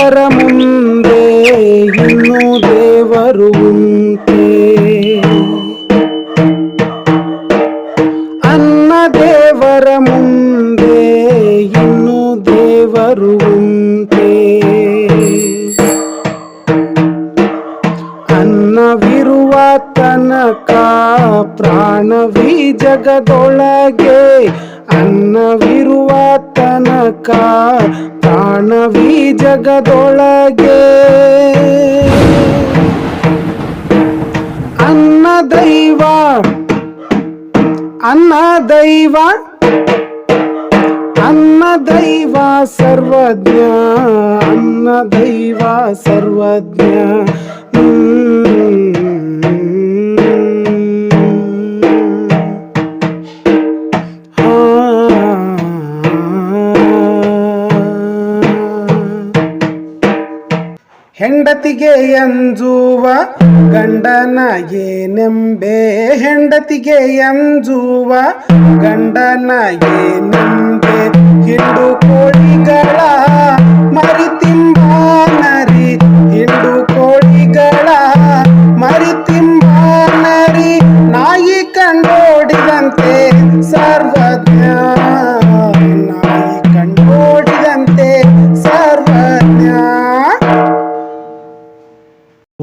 ದೇವರ ಮುಂದೆ ಇನ್ನು ದೇವರು ಉಂಟೆ ಅನ್ನ ದೇವರ ಮುಂದೆ ಇನ್ನು ದೇವರು ಉಂಟೆ ಅನ್ನವಿರುವ ತನಕ ಪ್ರಾಣವಿ ಜಗದೊಳಗೆ ಅನ್ನವಿರುವ ತನಕ ಪ್ರಾಣವಿ ಜಗದೊಳಗೆ ಅನ್ನ ದೈವ ಅನ್ನ ದೈವ ಅನ್ನ ದೈವ ಸರ್ವಜ್ಞ ಅನ್ನ ದೈವ ಸರ್ವಜ್ಞ ಹೆಂಡತಿಗೆ ಅಂಜುವ ಗಂಡನ ಏನೆಂಬೆ ಹೆಂಡತಿಗೆ ಅಂಜುವ ಗಂಡನ ಏನೆಂಬೆ ಹಿಂಡು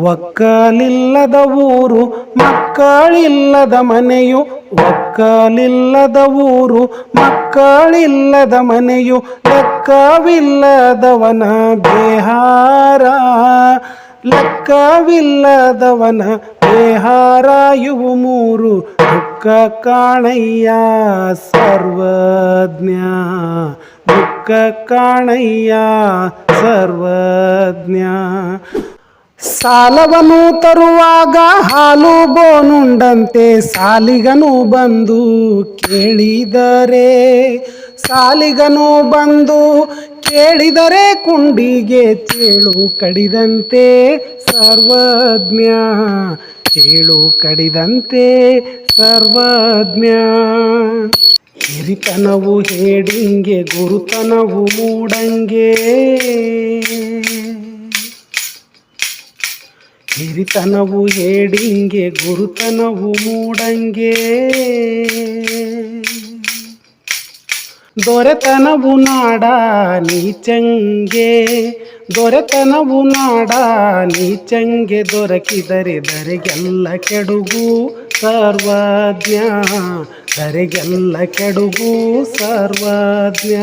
ಒಕ್ಕಲಿಲ್ಲದ ಊರು, ಮಕ್ಕಳಿಲ್ಲದ ಮನೆಯು, ಒಕ್ಕಲಿಲ್ಲದ ಊರು, ಮಕ್ಕಳಿಲ್ಲದ ಮನೆಯು, ಲೆಕ್ಕವಿಲ್ಲದವನ ಬೇಹಾರ ಲೆಕ್ಕವಿಲ್ಲದವನ ಬೇಹಾರ, ಇವು ಮೂರು ದುಃಖ ಕಾಣಯ್ಯ ಸರ್ವಜ್ಞ, ದುಃಖ ಕಾಣಯ್ಯ ಸರ್ವಜ್ಞ. ಸಾಲವನು ತರುವಾಗ ಹಾಲು ಬೋನುಂಡಂತೆ ಸಾಲಿಗನು ಬಂದು ಕೇಳಿದರೆ, ಸಾಲಿಗನು ಬಂದು ಕೇಳಿದರೆ ಕುಂಡಿಗೆ ಚೇಳು ಕಡಿದಂತೆ ಸರ್ವಜ್ಞ, ಚೇಳು ಕಡಿದಂತೆ ಸರ್ವಜ್ಞ. ಹಿರಿತನವು ಹೇಡಿಂಗೆ, ಗುರುತನವು ಮೂಡಂಗೆ. ಹಿರಿತನವು ಹೇಡಿಂಗೆ, ಗುರುತನವು ಮೂಡಂಗೆ. ದೊರೆತನವು ನಾಡ ನೀಚಂಗೆ, ದೊರೆತನವು ನಾಡ ನೀಚಂಗೆ ದೊರಕಿದರೆ ದರೆಗೆಲ್ಲ ಕೆಡುಗು ಸರ್ವಜ್ಞ ದರೆಗೆಲ್ಲ ಕೆಡುಗು ಸರ್ವಜ್ಞ.